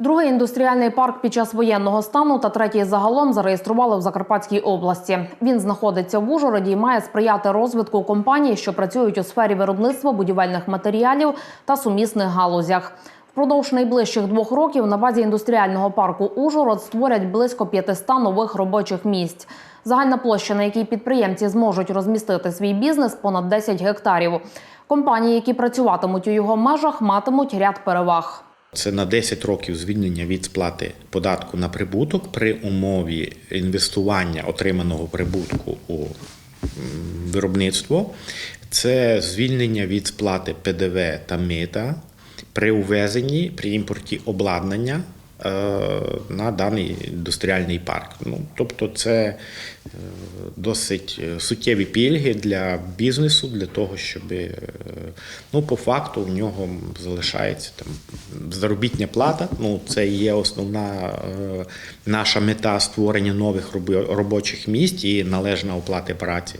Другий індустріальний парк під час воєнного стану та третій загалом зареєстрували в Закарпатській області. Він знаходиться в Ужгороді і має сприяти розвитку компаній, що працюють у сфері виробництва будівельних матеріалів та сумісних галузях. Впродовж найближчих двох років на базі індустріального парку Ужгород створять близько 500 нових робочих місць. Загальна площа, на якій підприємці зможуть розмістити свій бізнес, понад 10 гектарів. Компанії, які працюватимуть у його межах, матимуть ряд переваг. Це на 10 років звільнення від сплати податку на прибуток при умові інвестування отриманого прибутку у виробництво. Це звільнення від сплати ПДВ та мита при увезенні, при імпорті обладнання на даний індустріальний парк. Ну, тобто, це е, досить е, суттєві пільги для бізнесу, для того, щоб е, ну, по факту в нього залишається там заробітня плата. Ну, це є основна е, наша мета створення нових робочих місць і належна оплати праці.